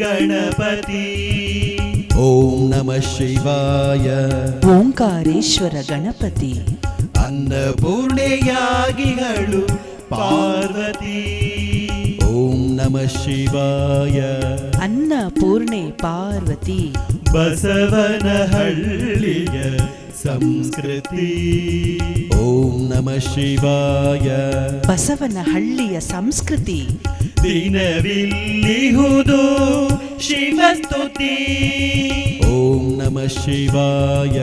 ಗಣಪತಿ. ಓಂ ನಮಃ ಶಿವಾಯ. ಓಂಕಾರೇಶ್ವರ ಗಣಪತಿ. ಅನ್ನಪೂರ್ಣೆಯಾಗಿಗಳು ಪಾರ್ವತಿ. ಓಂ ನಮಃ ಶಿವಾಯ. ಅನ್ನಪೂರ್ಣೆ ಪಾರ್ವತಿ. ಬಸವನಹಳ್ಳಿಯ ಸಂಸ್ಕೃತಿ. ಓಂ ನಮಃ ಶಿವಾಯ. ಬಸವನಹಳ್ಳಿಯ ಸಂಸ್ಕೃತಿ. ದಿನವಿಲ್ಲಿಹುದು ಶಿವಸ್ತುತಿ. ಓಂ ನಮಃ ಶಿವಾಯ.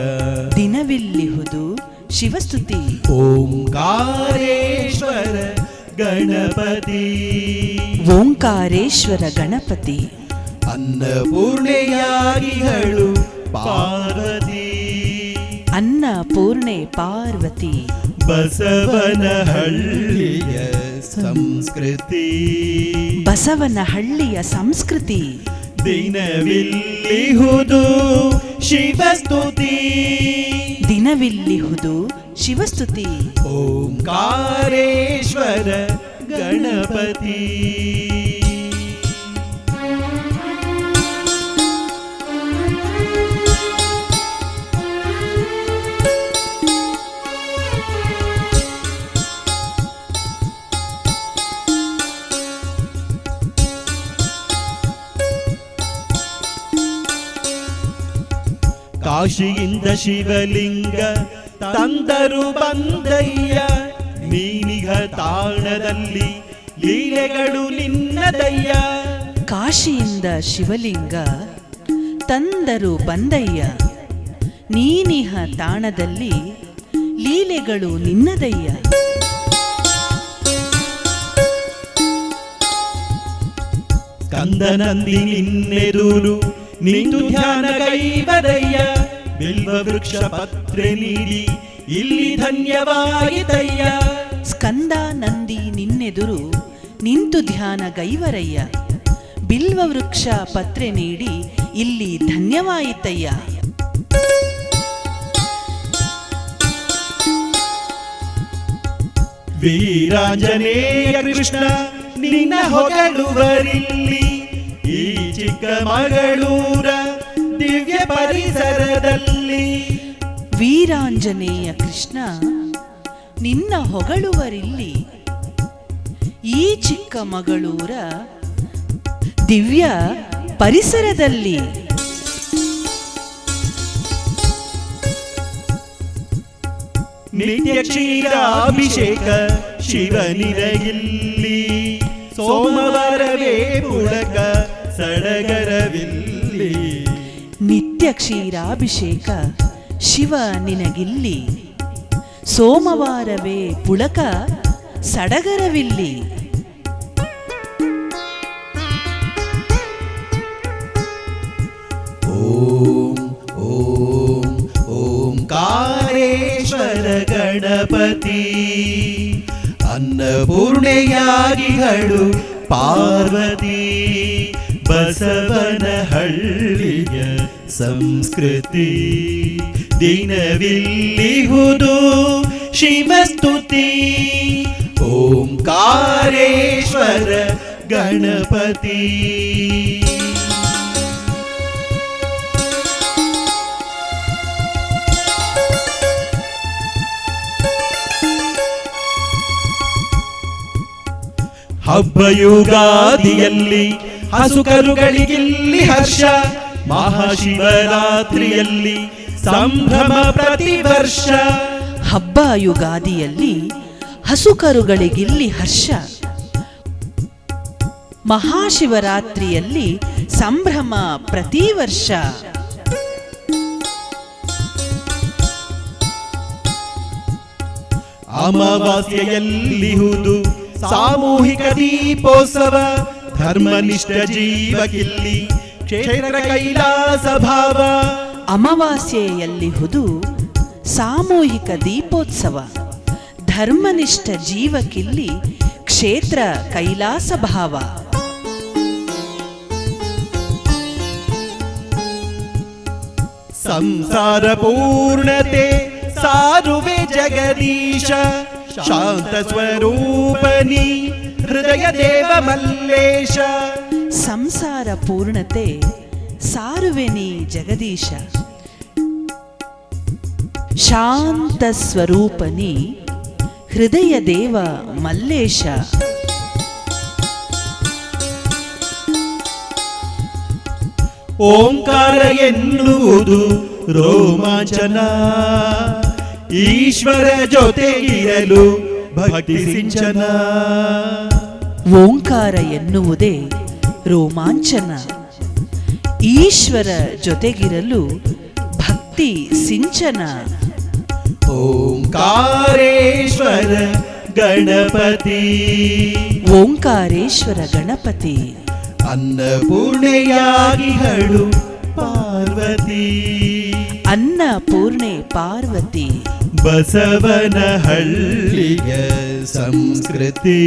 ದಿನವಿಲ್ಲಿಹುದು ಶಿವಸ್ತುತಿ. ಓಂಕಾರೇಶ್ವರ ಗಣಪತಿ. ಓಂಕಾರೇಶ್ವರ ಗಣಪತಿ. ಅನ್ನಪೂರ್ಣೆಯಾಗಿಗಳು ಪಾರ್ವತಿ. ಅನ್ನಪೂರ್ಣೆ ಪಾರ್ವತಿ. ಬಸವನಹಳ್ಳಿಯ ಸಂಸ್ಕೃತಿ. ಬಸವನ ಹಳ್ಳಿಯ ಸಂಸ್ಕೃತಿ. ದಿನವಿಲ್ಲಿಹುದು ಶಿವಸ್ತುತಿ. ದಿನವಿಲ್ಲಿಹುದು ಶಿವಸ್ತುತಿ. ಓಂಕಾರೇಶ್ವರ ಗಣಪತಿ. ಕಾಶಿಯಿಂದ ಶಿವಲಿಂಗ ತಂದರು ಬಂದಯ್ಯ. ನೀನಿಗ ತಾಣದಲ್ಲಿ ಲೀಲೆಗಳು ನಿನ್ನದಯ್ಯ. ಕಾಶಿಯಿಂದ ಶಿವಲಿಂಗ ತಂದರು ಬಂದಯ್ಯ. ನೀನಿಹ ತಾಣದಲ್ಲಿ ಲೀಲೆಗಳು ನಿನ್ನದಯ್ಯ. ಕಂದನಂದಿ ನಿನ್ನೆದುರು ನಿಂದು ಧ್ಯಾನ ಕೈಬದಯ್ಯ ಬಿಲ್ವ ವೃಕ್ಷ ಪತ್ರೆ ನೀಡಿ ಇಲ್ಲಿ ಧನ್ಯವಾಯಿತಯ್ಯ ಸ್ಕಂದ ನಂದಿ ನಿನ್ನೆದುರು ನಿಂತು ಧ್ಯಾನ ಗೈವರಯ್ಯ. ಬಿಲ್ವ ವೃಕ್ಷ ಪತ್ರೆ ನೀಡಿ ಇಲ್ಲಿ ಧನ್ಯವಾಯಿತಯ್ಯ ವೀರಾಂಜನೇಯ ಕೃಷ್ಣ ನಿನ್ನ ಹೊಗಳುವರಿಲ್ಲಿ ಈ ಚಿಕ್ಕಮಗಳೂರ ದಿವ್ಯ ಪರಿಸರದಲ್ಲಿ. ವೀರಾಂಜನೇಯ ಕೃಷ್ಣ ನಿನ್ನ ಹೊಗಳುವರಿಲ್ಲಿ ಈ ಚಿಕ್ಕ ಮಗಳೂರ ದಿವ್ಯ ಪರಿಸರದಲ್ಲಿ. ನಿತ್ಯ ಕ್ಷೀರಾಭಿಷೇಕ ಶಿವನಿರಗಿಲ್ಲಿ ಸೋಮವಾರವೇ ಪುಳಕ ಸಡಗರವಿಲ್ಲಿ. ಕ್ಷೀರಾಭಿಷೇಕ ಶಿವ ನಿನಗಿಲ್ಲಿ. ಸೋಮವಾರವೇ ಪುಳಕ ಸಡಗರವಿಲ್ಲಿ. ಓಂ ಓಂ ಓಂಕಾರೇಶ್ವರ ಗಣಪತಿ. ಅನ್ನಪೂರ್ಣೆಯಾಗಿಗಳು ಪಾರ್ವತಿ. ಬಸವನಹಳ್ಳಿಯ ಸಂಸ್ಕೃತಿ ದಿನವಿಲ್ಲಿಹುದು ಶಿವಸ್ತುತಿ ಓಂಕಾರೇಶ್ವರ ಗಣಪತಿ. ಹಬ್ಬ ಯುಗಾದಿಯಲ್ಲಿ ಹಸುಕರುಗಳಿಗಿಲ್ಲಿ ಹರ್ಷ. ಮಹಾಶಿವರಾತ್ರಿಯಲ್ಲಿ ಸಂಭ್ರಮ ಪ್ರತಿ ವರ್ಷ ಹಬ್ಬ ಯುಗಾದಿಯಲ್ಲಿ ಹಸುಕರುಗಳಿಗಿಲ್ಲಿ ಹರ್ಷ. ಮಹಾಶಿವರಾತ್ರಿಯಲ್ಲಿ ಸಂಭ್ರಮ ಪ್ರತಿ ವರ್ಷ ಅಮಾವಾಸ್ಯೆಯಲ್ಲಿಹುದು ಸಾಮೂಹಿಕ ದೀಪೋತ್ಸವ. ಧರ್ಮನಿಷ್ಠ ಜೀವಕಿಲ್ಲಿ ಕ್ಷೇತ್ರ ಕೈಲಾಸ ಭಾವ. ಅಮಾವಾಸ್ಯೆಯಲ್ಲಿಹುದು ಸಾಮೂಹಿಕ ದೀಪೋತ್ಸವ. ಧರ್ಮನಿಷ್ಠ ಜೀವಕ್ಕಿಲ್ಲಿ ಕ್ಷೇತ್ರ ಕೈಲಾಸ ಭಾವ. ಸಂಸಾರ ಪೂರ್ಣತೆ ಸಾರುವೆ ಜಗದೀಶ ಶಾಂತ ಸ್ವರೂಪನಿ ಹೃದಯ ದೇವ ಮಲ್ಲೇಶ. ಸಂಸಾರ ಪೂರ್ಣತೆ ಸಾರುವೆನಿ ಜಗದೀಶ. ಶಾಂತ ಸ್ವರೂಪನಿ ಹೃದಯ ದೇವ ಮಲ್ಲೇಶ. ಓಂಕಾರ ಎನ್ನುವುದು ರೋಮಾಂಚನ. ಈಶ್ವರ ಜೊತೆ ಇರಲು ಭಕ್ತಿ ಸಿಂಚನ. ಓಂಕಾರ ಎನ್ನುವುದೇ ರೋಮಾಂಚನ. ಈಶ್ವರ ಜೊತೆಗಿರಲು ಭಕ್ತಿ ಸಿಂಚನ. ಓಂಕಾರೇಶ್ವರ ಗಣಪತಿ. ಓಂಕಾರೇಶ್ವರ ಗಣಪತಿ. ಅನ್ನಪೂರ್ಣೆಯಾಗಿಹಳು ಪಾರ್ವತಿ. ಅನ್ನಪೂರ್ಣೆ ಪಾರ್ವತಿ. ಬಸವನ ಹಳ್ಳಿಯ ಸಂಸ್ಕೃತಿ.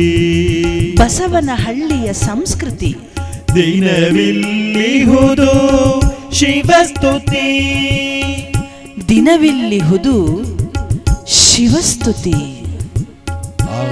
ಬಸವನಹಳ್ಳಿಯ ಸಂಸ್ಕೃತಿ. ದಿನವಿಲ್ಲಿಹುದು ಶಿವಸ್ತುತಿ. ದಿನವಿಲ್ಲಿಹುದು ಶಿವಸ್ತುತಿ. ಆ